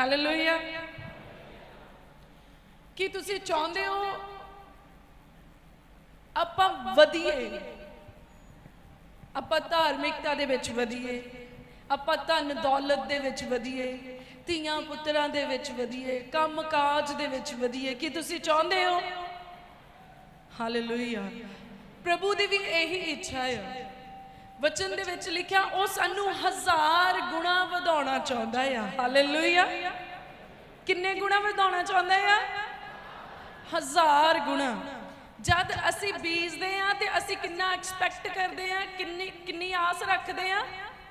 Hallelujah ਕੀ ਤੁਸੀਂ ਚਾਹੁੰਦੇ ਹੋ ਆਪਾਂ ਵਧੀਏ? ਆਪਾਂ ਧਾਰਮਿਕਤਾ ਦੇ ਵਿੱਚ ਵਧੀਏ? ਆਪਾਂ ਧਨ ਦੌਲਤ ਦੇ ਵਿੱਚ ਵਧੀਏ? ਧੀਆਂ ਪੁੱਤਰਾਂ ਦੇ ਵਿੱਚ ਵਧੀਏ? ਕੰਮ ਕਾਜ ਦੇ ਵਿੱਚ ਵਧੀਏ? ਕੀ ਤੁਸੀਂ ਚਾਹੁੰਦੇ ਹੋ? ਹਾਲੇਲੂਇਆ ਪ੍ਰਭੂ ਦੀ ਵੀ ਇਹੀ ਇੱਛਾ ਹੈ ਵਚਨ ਦੇ ਵਿੱਚ ਲਿਖਿਆ, ਉਹ ਸਾਨੂੰ ਹਜ਼ਾਰ ਗੁਣਾ ਵਧਾਉਣਾ ਚਾਹੁੰਦਾ ਆ। ਹਾਲੇਲੂਇਆ ਕਿੰਨੇ ਗੁਣਾ ਵਧਾਉਣਾ ਚਾਹੁੰਦਾ ਆ? ਹਜ਼ਾਰ ਗੁਣਾ। ਜਦ ਅਸੀਂ ਬੀਜਦੇ ਆ ਤੇ ਅਸੀਂ ਕਿੰਨਾ ਐਕਸਪੈਕਟ ਕਰਦੇ ਆ ਕਿੰਨੀ ਕਿੰਨੀ ਆਸ ਰੱਖਦੇ ਆ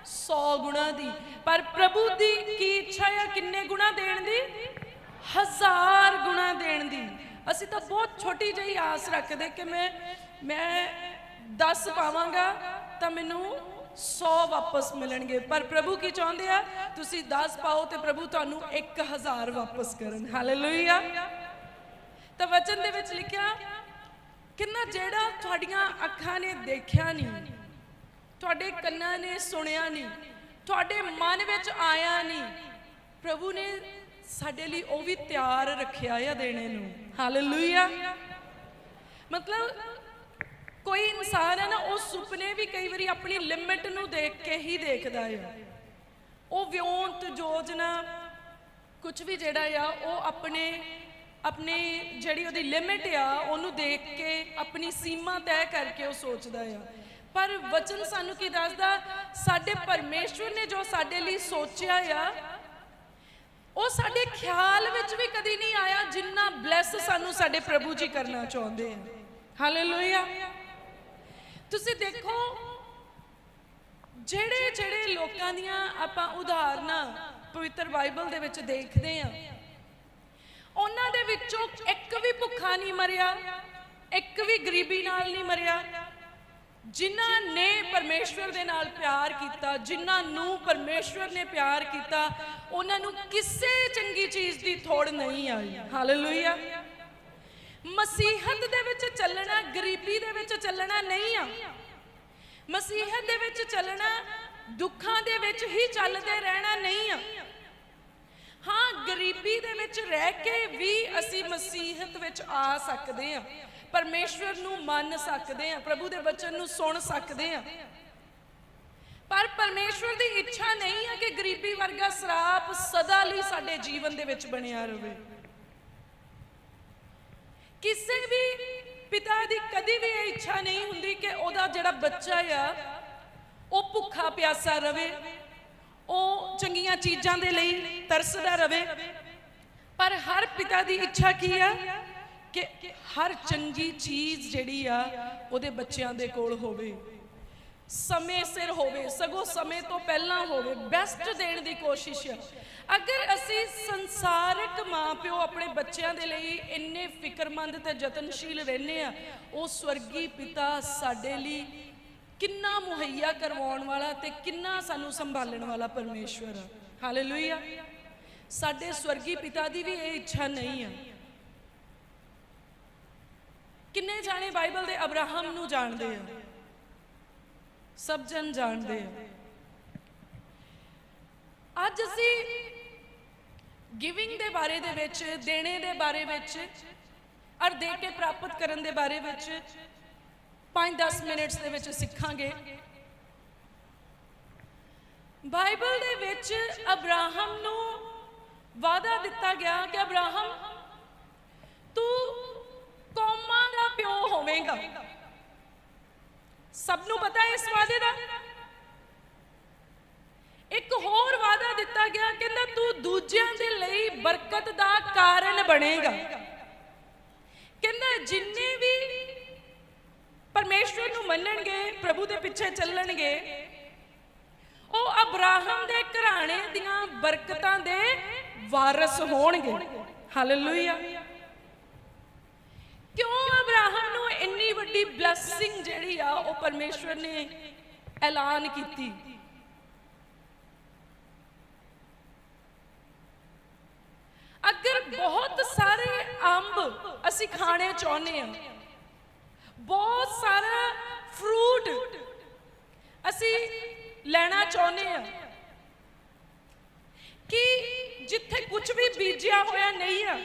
100 ਗੁਣਾ ਦੀ। ਪਰ ਪ੍ਰਭੂ ਦੀ ਕੀ ਇੱਛਾ ਆ ਕਿੰਨੇ ਗੁਣਾ ਦੇਣ ਦੀ? ਹਜ਼ਾਰ ਗੁਣਾ ਦੇਣ ਦੀ। ਅਸੀਂ ਤਾਂ ਬਹੁਤ ਛੋਟੀ ਜਿਹੀ ਆਸ ਰੱਖਦੇ ਕਿ ਮੈਂ ਮੈਂ 10 ਪਾਵਾਂਗਾ। ਤਾਂ ਮੈਨੂੰ 100 ਵਾਪਸ ਮਿਲਣਗੇ। ਪਰ ਪ੍ਰਭੂ ਕੀ ਚਾਹੁੰਦੇ ਆ? ਤੁਸੀਂ 10 ਪਾਓ ਤੇ ਪ੍ਰਭੂ ਤੁਹਾਨੂੰ 1000 ਵਾਪਸ ਕਰਨ। ਹਾਲੇਲੂਇਆ ਤਾਂ ਵਚਨ ਦੇ ਵਿੱਚ ਲਿਖਿਆ, ਕਿੰਨਾ ਜਿਹੜਾ ਤੁਹਾਡੀਆਂ ਅੱਖਾਂ ਨੇ ਦੇਖਿਆ ਨਹੀਂ, ਤੁਹਾਡੇ ਕੰਨਾਂ ਨੇ ਸੁਣਿਆ ਨਹੀਂ, ਤੁਹਾਡੇ ਮਨ ਵਿੱਚ ਆਇਆ ਨਹੀਂ, ਪ੍ਰਭੂ ਨੇ ਸਾਡੇ ਲਈ ਉਹ ਵੀ ਤਿਆਰ ਰੱਖਿਆ ਆ ਦੇਣੇ ਨੂੰ। ਹਾਲੇਲੂਇਆ ਮਤਲਬ ਕੋਈ ਇਨਸਾਨ ਹੈ ਨਾ, ਉਹ ਸੁਪਨੇ ਵੀ ਕਈ ਵਾਰੀ ਆਪਣੀ ਲਿਮਿਟ ਨੂੰ ਦੇਖ ਕੇ ਹੀ ਦੇਖਦਾ ਹੈ ਉਹ ਵਿਉਂਤ ਯੋਜਨਾ ਕੁਝ ਵੀ ਜਿਹੜਾ ਆ, ਉਹ ਆਪਣੇ, ਆਪਣੀ ਜਿਹੜੀ ਉਹਦੀ ਲਿਮਿਟ ਆ, ਉਹਨੂੰ ਦੇਖ ਕੇ ਆਪਣੀ ਸੀਮਾ ਤੈਅ ਕਰਕੇ ਉਹ ਸੋਚਦਾ ਆ। ਪਰ ਵਚਨ ਸਾਨੂੰ ਕੀ ਦੱਸਦਾ? ਸਾਡੇ ਪਰਮੇਸ਼ਵਰ ਨੇ ਜੋ ਸਾਡੇ ਲਈ ਸੋਚਿਆ ਆ, ਉਹ ਸਾਡੇ ਖਿਆਲ ਵਿੱਚ ਵੀ ਕਦੀ ਨਹੀਂ ਆਇਆ ਜਿੰਨਾ ਬਲੈਸ ਸਾਨੂੰ ਸਾਡੇ ਪ੍ਰਭੂ ਜੀ ਕਰਨਾ ਚਾਹੁੰਦੇ ਆ। ਹਾਲੇਲੂਇਆ ਤੁਸੀਂ ਦੇਖੋ, ਜਿਹੜੇ ਜਿਹੜੇ ਲੋਕਾਂ ਦੀਆਂ ਆਪਾਂ ਉਦਾਹਰਨਾਂ ਪਵਿੱਤਰ ਬਾਈਬਲ ਦੇ ਵਿੱਚ ਦੇਖਦੇ ਆ ਉਹਨਾਂ ਦੇ ਵਿੱਚੋਂ ਇੱਕ ਵੀ ਭੁੱਖਾ ਨਹੀਂ ਮਰਿਆ, ਇੱਕ ਵੀ ਗਰੀਬੀ ਨਾਲ ਨਹੀਂ ਮਰਿਆ, ਜਿਨ੍ਹਾਂ ਨੇ ਪਰਮੇਸ਼ਵਰ ਦੇ ਨਾਲ ਪਿਆਰ ਕੀਤਾ, ਜਿਨ੍ਹਾਂ ਨੂੰ ਪਰਮੇਸ਼ਵਰ ਨੇ ਪਿਆਰ ਕੀਤਾ, ਉਹਨਾਂ ਨੂੰ ਕਿਸੇ ਚੰਗੀ ਚੀਜ਼ ਦੀ ਥੋੜ ਨਹੀਂ ਆਈ। ਹਾਲੇਲੂਇਆ ਮਸੀਹਤ ਦੇ ਵਿੱਚ ਚੱਲਣਾ, ਗਰੀਬੀ ਦੇ ਵਿੱਚ ਚੱਲਣਾ ਨਹੀਂ ਆ। ਮਸੀਹਤ ਦੇ ਵਿੱਚ ਚੱਲਣਾ, ਦੁੱਖਾਂ ਦੇ ਵਿੱਚ ਹੀ ਚੱਲਦੇ ਰਹਿਣਾ ਨਹੀਂ ਆ। ਹਾਂ, ਗਰੀਬੀ ਦੇ ਵਿੱਚ ਰਹਿ ਕੇ ਵੀ ਅਸੀਂ ਮਸੀਹਤ ਵਿੱਚ ਆ ਸਕਦੇ ਆ। ਪਰਮੇਸ਼ਵਰ ਨੂੰ ਮੰਨ ਸਕਦੇ ਆ, ਪ੍ਰਭੂ ਦੇ ਵਚਨ ਨੂੰ ਸੁਣ ਸਕਦੇ ਆ। ਪਰ ਪਰਮੇਸ਼ਵਰ ਦੀ ਇੱਛਾ ਨਹੀਂ ਹੈ ਕਿ ਗਰੀਬੀ ਵਰਗਾ ਸਰਾਪ ਸਦਾ ਲਈ ਸਾਡੇ ਜੀਵਨ ਦੇ ਵਿੱਚ ਬਣਿਆ ਰਹੇ ਕਿਸੇ ਵੀ ਪਿਤਾ ਦੀ ਕਦੀ ਵੀ ਇਹ ਇੱਛਾ ਨਹੀਂ ਹੁੰਦੀ ਕਿ ਉਹਦਾ ਜਿਹੜਾ ਬੱਚਾ ਆ, ਉਹ ਭੁੱਖਾ ਪਿਆਸਾ ਰਵੇ, ਉਹ ਚੰਗੀਆਂ ਚੀਜ਼ਾਂ ਦੇ ਲਈ ਤਰਸਦਾ ਰਵੇ। ਪਰ ਹਰ ਪਿਤਾ ਦੀ ਇੱਛਾ ਕੀ ਆ? ਕਿ ਹਰ ਚੰਗੀ ਚੀਜ਼ ਜਿਹੜੀ ਆ, ਉਹਦੇ ਬੱਚਿਆਂ ਦੇ ਕੋਲ ਹੋਵੇ। ਸਮੇਂ ਸਿਰ ਹੋਵੇ, ਸਗੋਂ ਸਮੇਂ ਤੋਂ ਪਹਿਲਾਂ ਹੋਵੇ ਬੈਸਟ ਦੇਣ ਦੀ ਕੋਸ਼ਿਸ਼। ਆ ਅਗਰ ਅਸੀਂ ਸੰਸਾਰਿਕ ਮਾਪਿਓ ਆਪਣੇ ਬੱਚਿਆਂ ਦੇ ਲਈ ਇੰਨੇ ਫਿਕਰਮੰਦ ਤੇ ਯਤਨਸ਼ੀਲ ਰਹਿੰਦੇ ਆ ਉਹ ਸਵਰਗੀ ਪਿਤਾ ਸਾਡੇ ਲਈ ਕਿੰਨਾ ਮੁਹੱਈਆ ਕਰਵਾਉਣ ਵਾਲਾ ਤੇ ਕਿੰਨਾ ਸਾਨੂੰ ਸੰਭਾਲਣ ਵਾਲਾ ਪਰਮੇਸ਼ਵਰ ਆ। ਹਾਲੇਲੂਇਆ ਸਾਡੇ ਸਵਰਗੀ ਪਿਤਾ ਦੀ ਵੀ ਇਹ ਇੱਛਾ ਨਹੀਂ ਆ। ਕਿੰਨੇ ਜਾਣੇ ਬਾਈਬਲ ਦੇ ਅਬਰਾਹਮ ਨੂੰ ਜਾਣਦੇ ਆ? ਸਭ ਜਨ ਜਾਣਦੇ ਆ। ਅੱਜ ਅਸੀਂ ਗਿਵਿੰਗ ਦੇ ਬਾਰੇ ਦੇ ਵਿੱਚ, ਦੇਣੇ ਦੇ ਬਾਰੇ ਵਿੱਚ, ਔਰ ਦੇ ਕੇ ਪ੍ਰਾਪਤ ਕਰਨ ਦੇ ਬਾਰੇ ਵਿੱਚ 5-10 ਮਿੰਟਸ ਦੇ ਵਿੱਚ ਸਿੱਖਾਂਗੇ। ਬਾਈਬਲ ਦੇ ਵਿੱਚ ਅਬਰਾਹਮ ਨੂੰ ਵਾਅਦਾ ਦਿੱਤਾ ਗਿਆ ਕਿ ਅਬਰਾਹਮ, ਤੂੰ ਕੌਮਾਂ ਦਾ ਪਿਓ ਹੋਵੇਂਗਾ। ਸਭ ਨੂੰ ਪਤਾ ਹੈ ਇਸ ਵਾਅਦੇ ਦਾ ਇੱਕ ਹੋਰ ਵਾਅਦਾ ਦਿੱਤਾ ਗਿਆ ਕਹਿੰਦਾ ਤੂੰ ਦੂਜਿਆਂ ਦੇ ਲਈ ਬਰਕਤ ਦਾ ਕਾਰਨ ਬਣੇਗਾ ਕਹਿੰਦਾ ਜਿੰਨੇ ਵੀ ਪਰਮੇਸ਼ਵਰ ਨੂੰ ਮੰਨਣਗੇ ਪ੍ਰਭੂ ਦੇ ਪਿੱਛੇ ਚੱਲਣਗੇ ਉਹ ਅਬਰਾਹਮ ਦੇ ਘਰਾਣੇ ਦੀਆਂ ਬਰਕਤਾਂ ਦੇ ਵਾਰਿਸ ਹੋਣਗੇ ਹਾਲੇਲੂਇਆ ਕਿਉਂ ਅਬਰਾਹਮ ਨੂੰ ਇੰਨੀ ਵੱਡੀ ਬਲੇਸਿੰਗ ਜਿਹੜੀ ਆ ਉਹ ਪਰਮੇਸ਼ਵਰ ਨੇ ਐਲਾਨ ਕੀਤੀ। ਅਗਰ ਬਹੁਤ ਸਾਰੇ ਅੰਬ ਅਸੀਂ ਖਾਣੇ ਚਾਹੁੰਦੇ ਆ ਬਹੁਤ ਸਾਰਾ ਫਰੂਟ ਅਸੀਂ ਲੈਣਾ ਚਾਹੁੰਦੇ ਆ ਕਿ ਜਿੱਥੇ ਕੁਝ ਬੀਜਿਆ ਹੋਇਆ ਨਹੀਂ ਆ,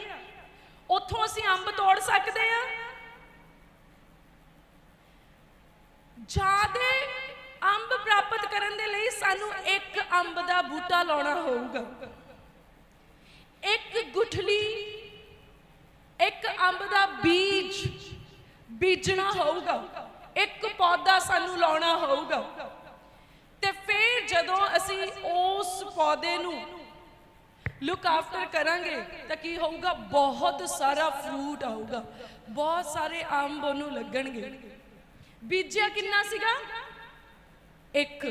ਉੱਥੋਂ ਅਸੀਂ ਅੰਬ ਤੋੜ ਸਕਦੇ ਆ ਜਿਆਦੇ ਅੰਬ ਪ੍ਰਾਪਤ ਕਰਨ ਦੇ ਲਈ ਸਾਨੂੰ ਇੱਕ ਅੰਬ ਦਾ ਬੂਟਾ ਲਾਉਣਾ ਹੋਊਗਾ। ਇੱਕ ਗੁਠਲੀ, ਇੱਕ ਅੰਬ ਦਾ ਬੀਜ ਬੀਜਣਾ ਹੋਊਗਾ। ਇੱਕ ਪੌਦਾ ਸਾਨੂੰ ਲਾਉਣਾ ਹੋਊਗਾ। ਤੇ ਫਿਰ ਜਦੋਂ ਅਸੀਂ ਉਸ ਪੌਦੇ ਨੂੰ ਲੁੱਕ ਆਫਟਰ ਕਰਾਂਗੇ, ਤਾਂ ਕੀ ਹੋਊਗਾ? ਬਹੁਤ ਸਾਰਾ ਫਰੂਟ ਆਊਗਾ। ਬਹੁਤ ਸਾਰੇ ਅੰਬ ਉਹਨੂੰ ਲੱਗਣਗੇ। ਬੀਜਿਆ ਕਿੰਨਾ ਸੀਗਾ? ਇੱਕ।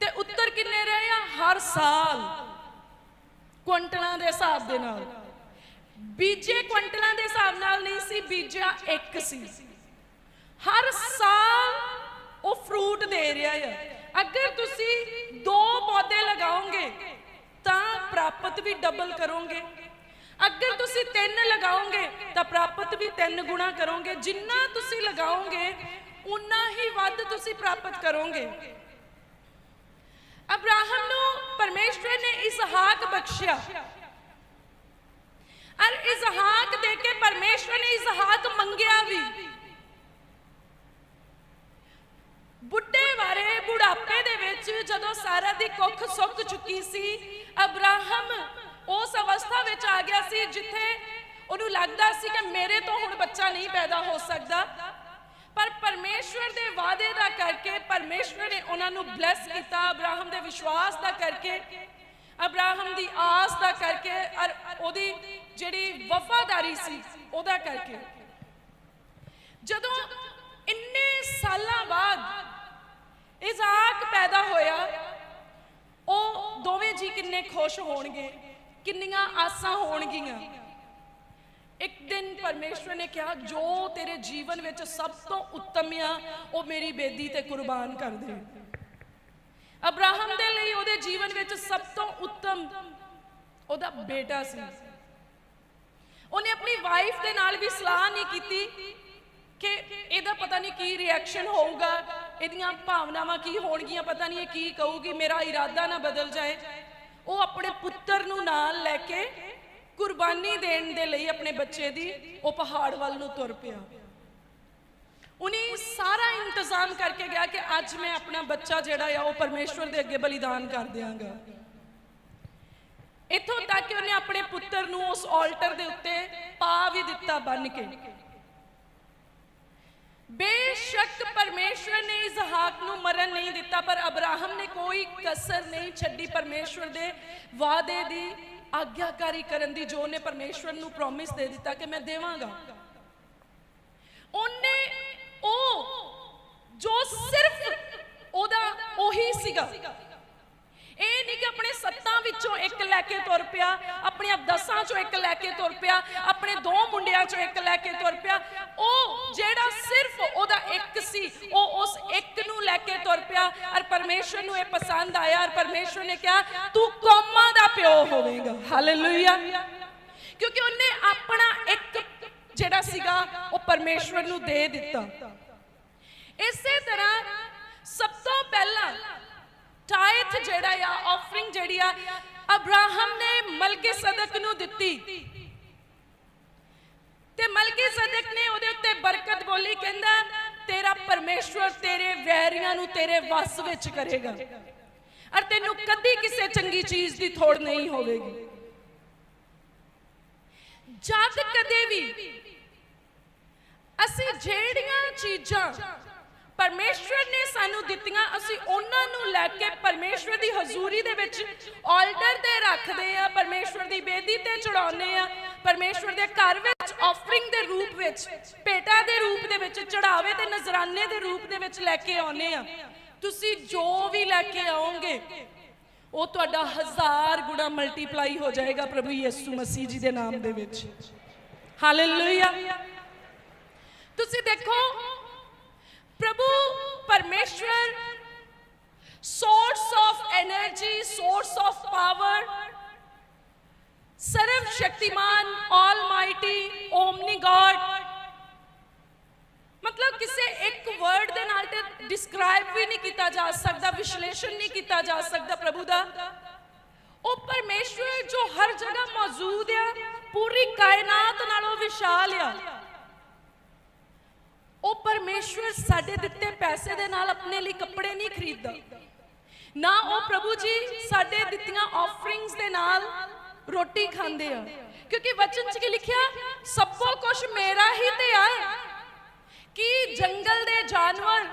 ਤੇ ਉੱਤਰ ਕਿੰਨੇ ਰਹੇ ਆ? ਹਰ ਸਾਲ। ਕੁਇੰਟਲਾਂ ਦੇ ਹਿਸਾਬ ਦੇ ਨਾਲ। ਬੀਜੇ ਕੁਇੰਟਲਾਂ ਦੇ ਹਿਸਾਬ ਨਾਲ ਨਹੀਂ ਸੀ, ਬੀਜਿਆ ਇੱਕ ਸੀ। ਹਰ ਸਾਲ ਉਹ ਫਰੂਟ ਦੇ ਰਿਹਾ ਹੈ ਅਗਰ ਤੁਸੀਂ ਦੋ ਪੌਦੇ ਲਗਾਓਗੇ, ਤਾਂ ਪ੍ਰਾਪਤ ਵੀ ਡਬਲ ਕਰੋਗੇ। ਅਗਰ ਤੁਸੀਂ ਤਿੰਨ ਲਗਾਓਗੇ, ਤਾਂ ਪ੍ਰਾਪਤ ਵੀ ਤਿੰਨ ਗੁਣਾ ਕਰੋਗੇ। ਜਿੰਨਾ ਤੁਸੀਂ ਲਗਾਓਗੇ ਉਨਾ ਹੀ ਵੱਧ ਤੁਸੀਂ ਪ੍ਰਾਪਤ ਕਰੋਗੇ। ਅਬਰਾਹਮ ਨੂੰ ਪਰਮੇਸ਼ਵਰ ਨੇ ਇਸਹਾਕ ਬਖਸ਼ਿਆ। ਔਰ ਇਸਹਾਕ ਦੇ ਕੇ ਪਰਮੇਸ਼ਵਰ ਨੇ ਇਸਹਾਕ ਮੰਗਿਆ ਵੀ। ਬੁੱਢੇ ਬਾਰੇ ਬੁਢਾਪੇ ਦੇ ਵਿੱਚ ਜਦੋਂ ਸਾਰਾ ਦੀ ਕੁੱਖ ਸੁੱਕ ਚੁੱਕੀ ਸੀ, ਅਬਰਾਹਮ ਉਸ ਅਵਸਥਾ ਵਿੱਚ ਆ ਗਿਆ ਸੀ ਜਿੱਥੇ ਉਹਨੂੰ ਲੱਗਦਾ ਸੀ ਕਿ ਮੇਰੇ ਤੋਂ ਹੁਣ ਬੱਚਾ ਨਹੀਂ ਪੈਦਾ ਹੋ ਸਕਦਾ। ਪਰ ਪਰਮੇਸ਼ਵਰ ਦੇ ਵਾਅਦੇ ਦਾ ਕਰਕੇ, ਪਰਮੇਸ਼ਵਰ ਨੇ ਉਹਨਾਂ ਨੂੰ ਬਲੈਸ ਕੀਤਾ, ਅਬਰਾਹਮ ਦੇ ਵਿਸ਼ਵਾਸ ਦਾ ਕਰਕੇ, ਅਬਰਾਹਮ ਦੀ ਆਸ ਦਾ ਕਰਕੇ, ਔਰ ਉਹਦੀ ਜਿਹੜੀ ਵਫਾਦਾਰੀ ਸੀ, ਉਹਦਾ ਕਰਕੇ। ਜਦੋਂ ਇੰਨੇ ਸਾਲਾਂ ਬਾਅਦ ਇਜ਼ਾਕ ਪੈਦਾ ਹੋਇਆ, ਉਹ ਦੋਵੇਂ ਜੀ ਕਿੰਨੇ ਖੁਸ਼ ਹੋਣਗੇ, ਕਿੰਨੀਆਂ ਆਸਾਂ ਹੋਣਗੀਆਂ। ਇੱਕ ਦਿਨ ਪਰਮੇਸ਼ਵਰ ਨੇ ਕਿਹਾ, ਜੋ ਤੇਰੇ ਜੀਵਨ ਵਿੱਚ ਸਭ ਤੋਂ ਉੱਤਮ ਆ, ਉਹ ਮੇਰੀ ਬੇਦੀ ਤੇ ਕੁਰਬਾਨ ਕਰ ਦੇ। ਅਬਰਾਹਮ ਦੇ ਲਈ ਉਹਦੇ ਜੀਵਨ ਵਿੱਚ ਸਭ ਤੋਂ ਉੱਤਮ ਉਹਦਾ ਬੇਟਾ ਸੀ। ਉਹਨੇ ਆਪਣੀ ਵਾਈਫ ਦੇ ਨਾਲ ਵੀ ਸਲਾਹ ਨਹੀਂ ਕੀਤੀ ਕਿ ਇਹਦਾ ਪਤਾ ਨਹੀਂ ਕੀ ਰਿਐਕਸ਼ਨ ਹੋਊਗਾ, ਇਹਦੀਆਂ ਭਾਵਨਾਵਾਂ ਕੀ ਹੋਣਗੀਆਂ, ਪਤਾ ਨਹੀਂ ਇਹ ਕੀ ਕਹੂਗੀ, ਮੇਰਾ ਇਰਾਦਾ ਨਾ ਬਦਲ ਜਾਏ। ਉਹ ਆਪਣੇ ਪੁੱਤਰ ਨੂੰ ਨਾਲ ਲੈ ਕੇ ਕੁਰਬਾਨੀ ਦੇਣ ਦੇ ਲਈ ਆਪਣੇ ਬੱਚੇ ਦੀ ਉਹ ਪਹਾੜ ਵੱਲ ਨੂੰ ਤੁਰ ਪਿਆ। ਉਹਨੇ ਸਾਰਾ ਇੰਤਜ਼ਾਮ ਕਰਕੇ ਗਿਆ ਕਿ ਅੱਜ ਮੈਂ ਆਪਣਾ ਬੱਚਾ ਜਿਹੜਾ ਆ, ਉਹ ਪਰਮੇਸ਼ਵਰ ਦੇ ਅੱਗੇ ਬਲੀਦਾਨ ਕਰ ਦਿਆਂਗਾ। ਇੱਥੋਂ ਤੱਕ ਕਿ ਉਹਨੇ ਆਪਣੇ ਪੁੱਤਰ ਨੂੰ ਉਸ ਆਲਟਰ ਦੇ ਉੱਤੇ ਪਾ ਵੀ ਦਿੱਤਾ ਬੰਨ ਕੇ। ਬੇਸ਼ੱਕ ਪਰਮੇਸ਼ਵਰ ਨੇ ਇਸਹਾਕ ਨੂੰ ਮਰਨ ਨਹੀਂ ਦਿੱਤਾ, ਪਰ ਅਬਰਾਹਮ ਨੇ ਕੋਈ ਕਸਰ ਨਹੀਂ ਛੱਡੀ ਪਰਮੇਸ਼ਵਰ ਦੇ ਵਾਅਦੇ ਦੀ। ਆਗਿਆਕਾਰੀ ਕਰਨ ਦੀ ਜੋ ਉਹਨੇ ਪਰਮੇਸ਼ਵਰ ਨੂੰ ਪ੍ਰੋਮਿਸ ਦੇ ਦਿੱਤਾ ਕਿ ਮੈਂ ਦੇਵਾਂਗਾ। ਉਹਨੇ ਉਹ ਜੋ ਸਿਰਫ ਉਹਦਾ ਉਹੀ ਸੀਗਾ। ਇਹ ਨਹੀਂ ਕਿ ਆਪਣੇ ਸੱਤਾਂ ਵਿੱਚੋਂ ਇੱਕ ਲੈ ਕੇ ਤੁਰ ਪਿਆ ਆਪਣੇ ਦਸਾਂ ਚੋਂ ਇੱਕ ਲੈ ਕੇ ਤੁਰ ਪਿਆ, ਆਪਣੇ ਦੋ ਮੁੰਡਿਆਂ ਚੋਂ ਇੱਕ ਲੈ ਕੇ ਤੁਰ ਪਿਆ। ਉਹ ਜਿਹੜਾ ਸਿਰਫ ਉਹਦਾ ਇੱਕ ਸੀ, ਉਹ ਉਸ ਇੱਕ ਨੂੰ ਲੈ ਕੇ ਤੁਰ ਪਿਆ। ਔਰ ਪਰਮੇਸ਼ਵਰ ਨੂੰ ਇਹ ਪਸੰਦ ਆਇਆ ਔਰ ਪਰਮੇਸ਼ਵਰ ਨੇ ਕਿਹਾ, ਤੂੰ ਕੌਮਾਂ ਦਾ ਪਿਓ ਹੋਵੇਂਗਾ। ਹਾਲੇਲੂਇਆ ਕਿਉਂਕਿ ਉਹਨੇ ਆਪਣਾ ਇੱਕ ਜਿਹੜਾ ਸੀਗਾ, ਉਹ ਪਰਮੇਸ਼ਵਰ ਨੂੰ ਦੇ ਦਿੱਤਾ। ਇਸੇ ਤਰ੍ਹਾਂ ਸਭ ਤੋਂ ਪਹਿਲਾਂ ਟਾਇਥ ਜਿਹੜਾ ਆ ਆਫਰਿੰਗ ਜਿਹੜੀ ਆ, ਅਬਰਾਹਮ ਨੇ ਮਲਕੀ ਸਦਕ ਨੂੰ ਦਿੱਤੀ। ਤੇ ਮਲਕੀ ਸਦਕ ਨੇ ਉਹਦੇ ਉੱਤੇ ਬਰਕਤ ਬੋਲੀ, ਕਹਿੰਦਾ, ਤੇਰਾ ਪਰਮੇਸ਼ਵਰ ਤੇਰੇ ਵੈਰੀਆਂ ਨੂੰ ਤੇਰੇ ਵੱਸ ਵਿੱਚ ਕਰੇਗਾ ਔਰ ਤੈਨੂੰ ਕਦੀ ਕਿਸੇ ਚੰਗੀ ਚੀਜ਼ ਦੀ ਥੋੜ ਨਹੀਂ ਹੋਵੇਗੀ। ਜਦ ਕਦੇ ਵੀ ਅਸੀਂ ਜਿਹੜੀਆਂ ਚੀਜ਼ਾਂ ਪਰਮੇਸ਼ਵਰ ਨੇ ਸਾਨੂੰ ਦਿੱਤੀਆਂ, ਅਸੀਂ ਉਹਨਾਂ ਨੂੰ ਲੈ ਕੇ ਪਰਮੇਸ਼ਵਰ ਦੀ ਹਜ਼ੂਰੀ ਦੇ ਵਿੱਚ ਆਲਟਰ ਤੇ ਰੱਖਦੇ ਆ, ਪਰਮੇਸ਼ਵਰ ਦੀ ਬੇਦੀ ਤੇ ਚੜਾਉਂਦੇ ਆ, ਪਰਮੇਸ਼ਵਰ ਦੇ ਘਰ ਵਿੱਚ ਆਫਰਿੰਗ ਦੇ ਰੂਪ ਵਿੱਚ, ਭੇਟਾ ਦੇ ਰੂਪ ਦੇ ਵਿੱਚ ਚੜਾਵੇ ਤੇ ਨਜ਼ਰਾਨੇ ਦੇ ਰੂਪ ਦੇ ਵਿੱਚ ਲੈ ਕੇ ਆਉਂਦੇ ਆ। ਤੁਸੀਂ ਜੋ ਵੀ ਲੈ ਕੇ ਆਓਗੇ, ਉਹ ਤੁਹਾਡਾ ਹਜ਼ਾਰ ਗੁਣਾ ਮਲਟੀਪਲਾਈ ਹੋ ਜਾਏਗਾ ਪ੍ਰਭੂ ਯਿਸੂ ਮਸੀਹ ਜੀ ਦੇ ਨਾਮ ਦੇ ਵਿੱਚ। ਹਾਲੇਲੂਇਆ ਤੁਸੀਂ ਦੇਖੋ प्रभु परमेश्वर source of energy source of power सर्वशक्तिमान ऑल माइटी ਓਮਨੀ ਗॉड ਮਤਲਬ ਕਿਸੇ ਇੱਕ ਵਰਡ ਦੇ ਨਾਲ ਤੇ ਡਿਸਕ੍ਰਾਈਬ ਵੀ ਨਹੀਂ ਕੀਤਾ ਜਾ ਸਕਦਾ, ਵਿਸ਼ਲੇਸ਼ਣ ਨਹੀਂ ਕੀਤਾ ਜਾ ਸਕਦਾ ਪ੍ਰਭੂ ਦਾ। ਉਹ ਪਰਮੇਸ਼ਵਰ ਜੋ ਹਰ ਜਗ੍ਹਾ ਮੌਜੂਦ ਆ, ਪੂਰੀ ਕਾਇਨਾਤ ਨਾਲੋਂ ਵਿਸ਼ਾਲ ਆ। ਉਹ ਪਰਮੇਸ਼ਵਰ ਸਾਡੇ ਦਿੱਤੇ ਪੈਸੇ ਦੇ ਨਾਲ ਆਪਣੇ ਲਈ ਕੱਪੜੇ ਨਹੀਂ ਖਰੀਦਦਾ। ਨਾ ਉਹ ਪ੍ਰਭੂ ਜੀ ਸਾਡੇ ਦਿੱਤੀਆਂ ਆਫਰਿੰਗਸ ਦੇ ਨਾਲ ਰੋਟੀ ਖਾਂਦੇ ਆ। ਕਿਉਂਕਿ ਵਚਨ 'ਚ ਕੀ ਲਿਖਿਆ? ਸਭੋ ਕੁਝ ਮੇਰਾ ਹੀ ਤੇ ਆ ਕੀ ਜੰਗਲ ਦੇ ਜਾਨਵਰ,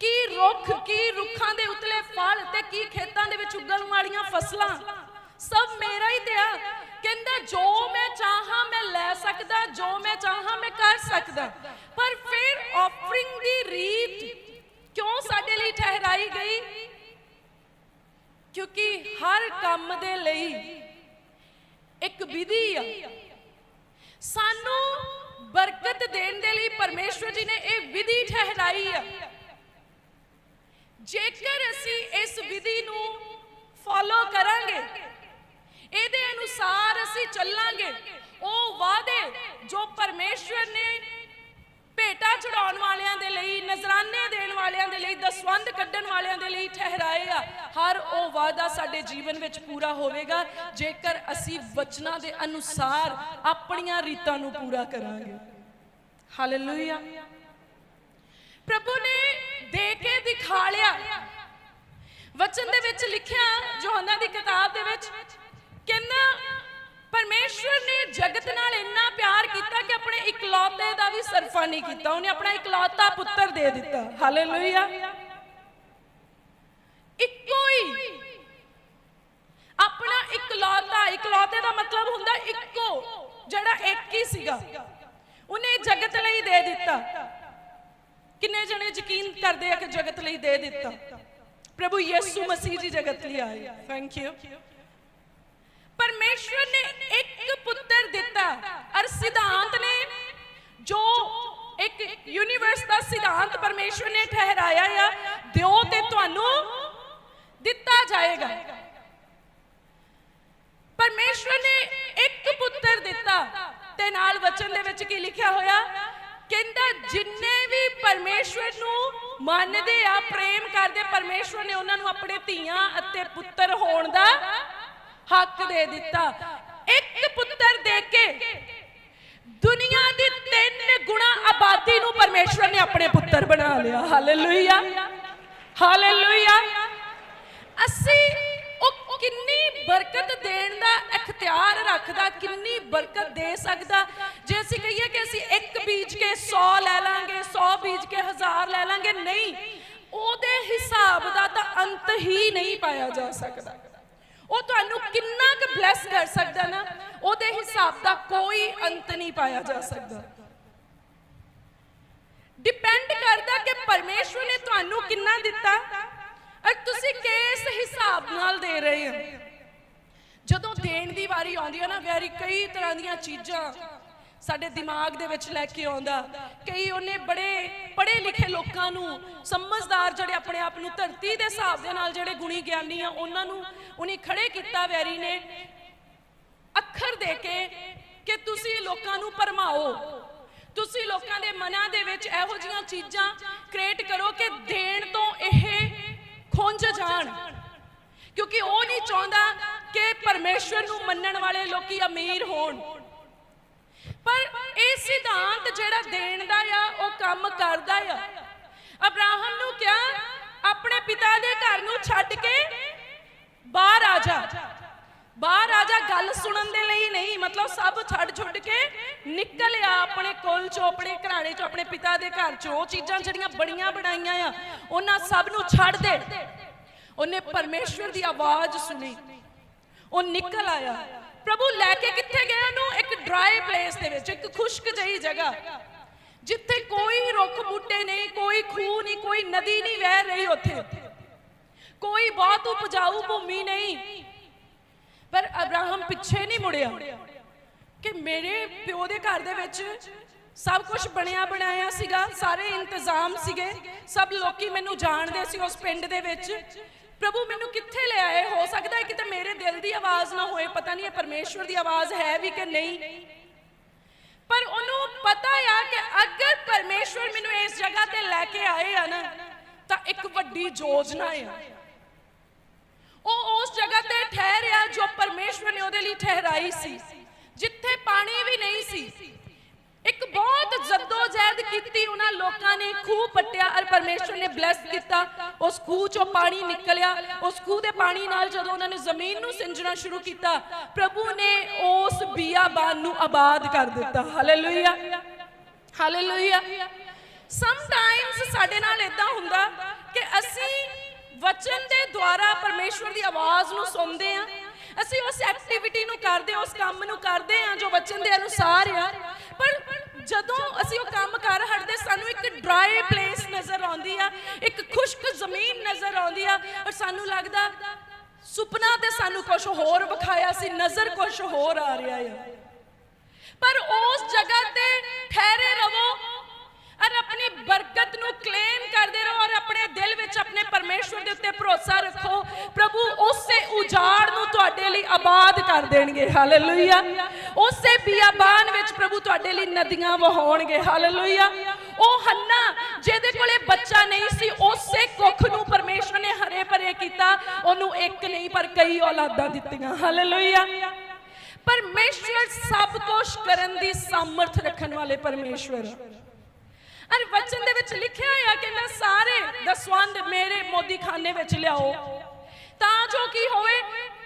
ਕੀ ਰੁੱਖ, ਕੀ ਰੁੱਖਾਂ ਦੇ ਉਤਲੇ ਫਲ ਤੇ ਕੀ ਖੇਤਾਂ ਦੇ ਵਿੱਚ ਉੱਗਣ ਵਾਲੀਆਂ ਫਸਲਾਂ, ਸਭ ਮੇਰਾ ਹੀ ਤੇ ਆ। ਕਹਿੰਦਾ, ਜੋ ਮੈਂ ਚਾਹਾਂ ਮੈਂ ਲੈ ਸਕਦਾ, ਜੋ ਮੈਂ ਚਾਹਾਂ ਮੈਂ ਕਰ ਸਕਦਾ। ਪਰ ਫਿਰ ਆਫਰਿੰਗ ਦੀ ਰੀਤ ਕਿਉਂ ਸਾਡੇ ਲਈ ਠਹਿਰਾਈ ਗਈ? ਕਿਉਂਕਿ ਹਰ ਕੰਮ ਦੇ ਲਈ ਇੱਕ ਵਿਧੀ ਆ। ਸਾਨੂੰ ਬਰਕਤ ਦੇਣ ਦੇ ਲਈ ਪਰਮੇਸ਼ਵਰ ਜੀ ਨੇ ਇਹ ਵਿਧੀ ਠਹਿਰਾਈ ਆ। ਜੇਕਰ ਅਸੀਂ ਇਸ ਵਿਧੀ ਨੂੰ ਫੋਲੋ ਕਰਾਂਗੇ ਇਹਦੇ ਅਨੁਸਾਰ ਅਸੀਂ ਚੱਲਾਂਗੇ। ਉਹ ਵਾਅਦੇ ਜੋ ਪਰਮੇਸ਼ਵਰ ਨੇ ਭੇਟਾ ਚੜਾਉਣ ਵਾਲਿਆਂ ਦੇ ਲਈ, ਨਜ਼ਰਾਨੇ ਦੇਣ ਵਾਲਿਆਂ ਦੇ ਲਈ ਦਸਵੰਦ ਕੱਢਣ ਵਾਲਿਆਂ ਦੇ ਲਈ ਠਹਿਰਾਏ ਆ, ਹਰ ਉਹ ਵਾਅਦਾ ਸਾਡੇ ਜੀਵਨ ਵਿੱਚ ਪੂਰਾ ਹੋਵੇਗਾ, ਜੇਕਰ ਅਸੀਂ ਵਚਨਾਂ ਦੇ ਅਨੁਸਾਰ ਆਪਣੀਆਂ ਰੀਤਾਂ ਨੂੰ ਪੂਰਾ ਕਰਾਂਗੇ। ਹਾਲੇਲੂਇਆ ਪ੍ਰਭੂ ਨੇ ਦੇ ਕੇ ਦਿਖਾ ਲਿਆ। ਵਚਨ ਦੇ ਵਿੱਚ ਲਿਖਿਆ, ਯੋਹਨਾ ਦੀ ਕਿਤਾਬ ਦੇ ਵਿੱਚ ਕਹਿੰਦਾ, ਪਰਮੇਸ਼ਵਰ ਨੇ ਜਗਤ ਨਾਲ ਇੰਨਾ ਪਿਆਰ ਕੀਤਾ ਕਿ ਆਪਣੇ ਇਕਲੌਤੇ ਦਾ ਵੀ ਸਰਫਾ ਨਹੀਂ ਕੀਤਾ। ਉਹਨੇ ਆਪਣਾ ਇਕਲੌਤਾ ਪੁੱਤਰ ਦੇ ਦਿੱਤਾ। ਹਾਲੇਲੂਇਆ ਇੱਕੋ ਹੀ। ਆਪਣਾ ਇਕਲੌਤਾ, ਇਕਲੌਤੇ ਦਾ ਮਤਲਬ ਹੁੰਦਾ ਇੱਕੋ, ਜਿਹੜਾ ਇੱਕ ਹੀ ਸੀਗਾ। ਉਹਨੇ ਜਗਤ ਲਈ ਦੇ ਦਿੱਤਾ। ਕਿੰਨੇ ਜਣੇ ਯਕੀਨ ਕਰਦੇ ਆ ਕਿ ਜਗਤ ਲਈ ਦੇ ਦਿੱਤਾ? ਪ੍ਰਭੂ ਯਿਸੂ ਮਸੀਹ ਜੀ ਜਗਤ ਲਈ ਆਏ। ਥੈਂਕ ਯੂ ਪਰਮੇਸ਼ਵਰ ਨੇ ਇੱਕ ਪੁੱਤਰ ਦਿੱਤਾ ਅਰ ਸਿਧਾਂਤ ਨੇ ਜੋ ਇੱਕ ਯੂਨੀਵਰਸ ਦਾ ਸਿਧਾਂਤ ਪਰਮੇਸ਼ਵਰ ਨੇ ਠਹਿਰਾਇਆ ਆ, ਦਿਓ ਤੇ ਤੁਹਾਨੂੰ ਦਿੱਤਾ ਜਾਏਗਾ। ਪਰਮੇਸ਼ਵਰ ਨੇ ਇੱਕ ਪੁੱਤਰ ਦਿੱਤਾ ਤੇ ਨਾਲ ਵਚਨ ਦੇ ਵਿੱਚ ਕੀ ਲਿਖਿਆ ਹੋਇਆ? ਕਹਿੰਦਾ, ਜਿੰਨੇ ਵੀ ਪਰਮੇਸ਼ਵਰ ਨੂੰ ਮੰਨਦੇ ਆ, ਪ੍ਰੇਮ ਕਰਦੇ ਪਰਮੇਸ਼ਵਰ ਨੇ ਉਹਨਾਂ ਨੂੰ ਆਪਣੇ ਧੀਆਂ ਅਤੇ ਪੁੱਤਰ ਹੋਣ ਦਾ ਹੱਕ ਦੇ ਦਿੱਤਾ। ਇੱਕ ਪੁੱਤਰ ਦੇ ਕੇ ਦੁਨੀਆ ਦੀ ਤਿੰਨ ਗੁਣਾ ਆਬਾਦੀ ਨੂੰ ਪਰਮੇਸ਼ਵਰ ਨੇ ਆਪਣੇ ਪੁੱਤਰ ਬਣਾ ਲਿਆ। ਹਾਲੇਲੂਇਆ ਹਾਲੇਲੂਇਆ ਅਸੀਂ ਉਹ ਕਿੰਨੀ ਬਰਕਤ ਦੇਣ ਦਾ ਇਖਤਿਆਰ ਰੱਖਦਾ, ਕਿੰਨੀ ਬਰਕਤ ਦੇ ਸਕਦਾ। ਜੇ ਅਸੀਂ ਕਹੀਏ ਕਿ ਅਸੀਂ ਇੱਕ ਬੀਜ ਕੇ 100 ਲੈ ਲਾਂਗੇ 100 ਬੀਜ ਕੇ 1000 ਲੈ ਲਾਂਗੇ, ਨਹੀਂ। ਉਹਦੇ ਹਿਸਾਬ ਦਾ ਤਾਂ ਅੰਤ ਹੀ ਨਹੀਂ ਪਾਇਆ ਜਾ ਸਕਦਾ। ਉਹ ਤੁਹਾਨੂੰ ਕਿੰਨਾ ਕੁ ਬਲੈਸ ਕਰ ਸਕਦਾ ਨਾ, ਉਹਦੇ ਹਿਸਾਬ ਦਾ ਕੋਈ ਅੰਤ ਨਹੀਂ ਪਾਇਆ ਜਾ ਸਕਦਾ। ਡਿਪੈਂਡ ਕਰਦਾ ਕਿ ਪਰਮੇਸ਼ਵਰ ਨੇ ਤੁਹਾਨੂੰ ਕਿੰਨਾ ਦਿੱਤਾ ਔਰ ਤੁਸੀਂ ਕਿਸ ਹਿਸਾਬ ਨਾਲ ਦੇ ਰਹੇ ਹੋ। ਜਦੋਂ ਦੇਣ ਦੀ ਵਾਰੀ ਆਉਂਦੀ ਹੈ ਨਾ, ਵੈਰੀ ਕਈ ਤਰ੍ਹਾਂ ਦੀਆਂ ਚੀਜ਼ਾਂ ਸਾਡੇ ਦਿਮਾਗ ਦੇ ਵਿੱਚ ਲੈ ਕੇ ਆਉਂਦਾ। ਕਈ ਉਹਨੇ ਬੜੇ, ਪੜ੍ਹੇ ਲਿਖੇ ਲੋਕਾਂ ਨੂੰ, ਸਮਝਦਾਰ ਜਿਹੜੇ ਆਪਣੇ ਆਪ ਨੂੰ, ਧਰਤੀ ਦੇ ਹਿਸਾਬ ਦੇ ਨਾਲ ਜਿਹੜੇ ਗੁਣੀ ਗਿਆਨੀ ਆ, ਉਹਨਾਂ ਨੂੰ, ਉਹਨੇ ਖੜੇ ਕੀਤਾ ਵੈਰੀ ਨੇ। ਅੱਖਰ ਦੇ ਕੇ ਕਿ ਤੁਸੀਂ ਲੋਕਾਂ ਨੂੰ ਪਰਮਾਓ ਤੁਸੀਂ ਲੋਕਾਂ ਦੇ ਮਨਾਂ ਦੇ ਵਿੱਚ ਇਹੋ ਜਿਹੀਆਂ ਚੀਜ਼ਾਂ ਕ੍ਰੀਏਟ ਕਰੋ ਕਿ ਦੇਣ ਤੋਂ ਇਹ ਖੁੰਝ ਜਾਣ। ਕਿਉਂਕਿ ਉਹ ਨਹੀਂ ਚਾਹੁੰਦਾ ਕਿ ਪਰਮੇਸ਼ਵਰ ਨੂੰ ਮੰਨਣ ਵਾਲੇ ਲੋਕੀ ਅਮੀਰ ਹੋਣ। ਪਰ ਇਹ ਸਿਧਾਂਤ ਜਿਹੜਾ ਦੇਣ ਦਾ ਆ, ਉਹ ਕੰਮ ਕਰਦਾ ਆ। ਅਬਰਾਹਮ ਨੂੰ ਕਿਹਾ, ਆਪਣੇ ਪਿਤਾ ਦੇ ਘਰ ਨੂੰ ਛੱਡ ਕੇ ਬਾਹਰ ਆ ਜਾ। ਬਾਹਰ ਆ ਜਾ, ਗੱਲ ਸੁਣਨ ਦੇ ਲਈ ਨਹੀਂ, ਮਤਲਬ ਸਭ ਛੱਡ ਛੁੱਡ ਕੇ ਨਿਕਲ ਆ ਆਪਣੇ ਕੋਲ ਚੋਂ, ਆਪਣੇ ਘਰਾਣੇ ਚੋਂ, ਆਪਣੇ ਪਿਤਾ ਦੇ ਘਰ ਚੋਂ। ਉਹ ਚੀਜ਼ਾਂ ਜਿਹੜੀਆਂ ਬੜੀਆਂ ਬਣਾਈਆਂ ਆ, ਉਹਨਾਂ ਸਭ ਨੂੰ ਛੱਡ ਦੇ। ਉਹਨੇ ਪਰਮੇਸ਼ਵਰ ਦੀ ਆਵਾਜ਼ ਸੁਣੀ। ਉਹ ਨਿਕਲ ਆਇਆ। ਪ੍ਰਭੂ ਲੈ ਕੇ ਕਿੱਥੇ ਗਿਆ ਉਹਨੂੰ ਇੱਕ ਡਰਾਈ ਪਲੇਸ ਦੇ ਵਿੱਚ, ਇੱਕ ਖੁਸ਼ਕ ਜਿਹੀ ਜਗ੍ਹਾ। ਜਿੱਥੇ ਕੋਈ ਰੁੱਖ ਬੂਟੇ ਨਹੀਂ, ਕੋਈ ਖੂਹ ਨਹੀਂ, ਕੋਈ ਨਦੀ ਨਹੀਂ ਵਹਿ ਰਹੀ ਉੱਥੇ। ਕੋਈ ਬਹੁਤ ਉਪਜਾਊ ਭੂਮੀ ਨਹੀਂ। ਪਰ ਅਬਰਾਹਮ ਪਿੱਛੇ ਨਹੀਂ ਮੁੜਿਆ ਕਿ ਮੇਰੇ ਪਿਓ ਦੇ ਘਰ ਦੇ ਵਿੱਚ ਸਭ ਕੁਝ ਬਣਿਆ ਬਣਾਇਆ ਸੀਗਾ, ਸਾਰੇ ਇੰਤਜ਼ਾਮ ਸੀਗੇ। ਸਭ ਲੋਕੀ ਮੈਨੂੰ ਜਾਣਦੇ ਸੀ ਉਸ ਪਿੰਡ ਦੇ ਵਿੱਚ ਪ੍ਰਭੂ, ਮੈਨੂੰ ਕਿੱਥੇ ਲੈ ਆਏ? ਹੋ ਸਕਦਾ ਹੈ ਕਿਤੇ ਮੇਰੇ ਦਿਲ ਦੀ ਆਵਾਜ਼ ਨਾ ਹੋਏ। ਪਤਾ ਨਹੀਂ ਇਹ ਪਰਮੇਸ਼ਵਰ ਦੀ ਆਵਾਜ਼ ਹੈ ਵੀ ਕਿ ਨਹੀਂ। ਪਰ ਉਹਨੂੰ ਪਤਾ ਆ ਕਿ ਅਗਰ ਪਰਮੇਸ਼ਵਰ ਮੈਨੂੰ ਇਸ ਜਗ੍ਹਾ ਤੇ ਲੈ ਕੇ ਆਏ ਆ ਨਾ, ਤਾਂ ਇੱਕ ਵੱਡੀ ਯੋਜਨਾ ਆ ਉਹ ਉਸ ਜਗ੍ਹਾ ਤੇ ਠਹਿਰਿਆ ਜੋ ਪਰਮੇਸ਼ਵਰ ਨੇ ਉਹਦੇ ਲਈ ਠਹਿਰਾਈ ਸੀ, ਜਿੱਥੇ ਪਾਣੀ ਵੀ ਨਹੀਂ ਸੀ। ਇੱਕ ਬਹੁਤ ਜਦੋਜਹਿਦ ਕੀਤੀ ਉਹਨਾਂ ਲੋਕਾਂ ਨੇ, ਖੂਹ ਪੱਟਿਆ ਔਰ ਪਰਮੇਸ਼ਵਰ ਨੇ ਬਲੈਸ ਕੀਤਾ। ਉਸ ਖੂਹ ਚੋਂ ਪਾਣੀ ਨਿਕਲਿਆ। ਉਸ ਖੂਹ ਦੇ ਪਾਣੀ ਨਾਲ ਜਦੋਂ ਉਹਨਾਂ ਨੇ ਜ਼ਮੀਨ ਨੂੰ ਸਿੰਜਣਾ ਸ਼ੁਰੂ ਕੀਤਾ, ਪ੍ਰਭੂ ਨੇ ਉਸ ਬੀਆਬਾਨ ਨੂੰ ਆਬਾਦ ਕਰ ਦਿੱਤਾ। ਹਾਲੇਲੂਇਆ ਹਾਲੇਲੂਇਆ ਸਮਟਾਈਮਸ ਸਾਡੇ ਨਾਲ ਇਦਾਂ ਹੁੰਦਾ ਕਿ ਅਸੀਂ ਵਚਨ ਦੇ ਦੁਆਰਾ ਪਰਮੇਸ਼ਵਰ ਦੀ ਆਵਾਜ਼ ਨੂੰ ਸੁਣਦੇ ਆ ਅਸੀਂ ਉਸ ਐਕਟੀਵਿਟੀ ਨੂੰ ਕਰਦੇ ਉਸ ਕੰਮ ਨੂੰ ਕਰਦੇ ਆ ਜੋ ਵਚਨ ਦੇ ਅਨੁਸਾਰ ਆ। ਪਰ ਜਦੋਂ ਅਸੀਂ ਉਹ ਕੰਮ ਕਰ ਹਟਦੇ, ਸਾਨੂੰ ਇੱਕ ਡਰਾਈ ਪਲੇਸ ਨਜ਼ਰ ਆਉਂਦੀ ਆ, ਇੱਕ ਖੁਸ਼ਕ ਜ਼ਮੀਨ ਨਜ਼ਰ ਆਉਂਦੀ ਆ ਔਰ ਸਾਨੂੰ ਲੱਗਦਾ ਸੁਪਨਾ ਤੇ ਸਾਨੂੰ ਕੁਝ ਹੋਰ ਵਿਖਾਇਆ ਸੀ, ਨਜ਼ਰ ਕੁਝ ਹੋਰ ਆ ਰਿਹਾ ਆ। ਪਰ ਉਸ ਜਗ੍ਹਾ ਤੇ ਠਹਿਰੇ ਰਹੋ ਔਰ ਆਪਣੀ ਬਰਕਤ ਨੂੰ ਕਲੇਮ ਕਰਦੇ ਰਹੋ ਔਰ ਆਪਣੇ ਦਿਲ ਵਿੱਚ ਆਪਣੇ ਪਰਮੇਸ਼ਵਰ ਦੇ ਉੱਤੇ ਭਰੋਸਾ ਰੱਖੋ, ਪ੍ਰਭੂ ਉਸੇ ਉਜਾੜ ਨੂੰ ਤੁਹਾਡੇ ਲਈ ਆਬਾਦ ਕਰ ਦੇਣਗੇ ਹਾਲੇਲੂਇਆ ਉਸੇ ਬਿਆਬਾਨ ਵਿੱਚ ਪ੍ਰਭੂ ਤੁਹਾਡੇ ਲਈ ਨਦੀਆਂ ਵਹਾਉਣਗੇ। ਹਾਲੇਲੂਇਆ ਉਹ ਹੰਨਾ, ਜਿਹਦੇ ਕੋਲੇ ਬੱਚਾ ਨਹੀਂ ਸੀ, ਉਸੇ ਕੁੱਖ ਨੂੰ ਪਰਮੇਸ਼ਵਰ ਨੇ ਹਰੇ ਭਰੇ ਕੀਤਾ। ਉਹਨੂੰ ਇੱਕ ਨਹੀਂ, ਪਰ ਕਈ ਔਲਾਦਾਂ ਦਿੱਤੀਆਂ। ਹਾਲੇਲੂਇਆ ਪਰਮੇਸ਼ਵਰ ਸਭ ਕੁਝ ਕਰਨ ਦੀ ਸਮਰਥ ਰੱਖਣ ਵਾਲੇ ਪਰਮੇਸ਼ਵਰ। ਅਰ ਵਚਨ ਦੇ ਵਿੱਚ ਲਿਖਿਆ ਹੋਇਆ ਕਿ ਸਾਰੇ ਦਸਵੰਦ ਮੇਰੇ ਮੋਦੀ ਖਾਨੇ ਵਿੱਚ ਲਿਆਓ। ਤਾਂ ਜੋ ਕੀ ਹੋਵੇ,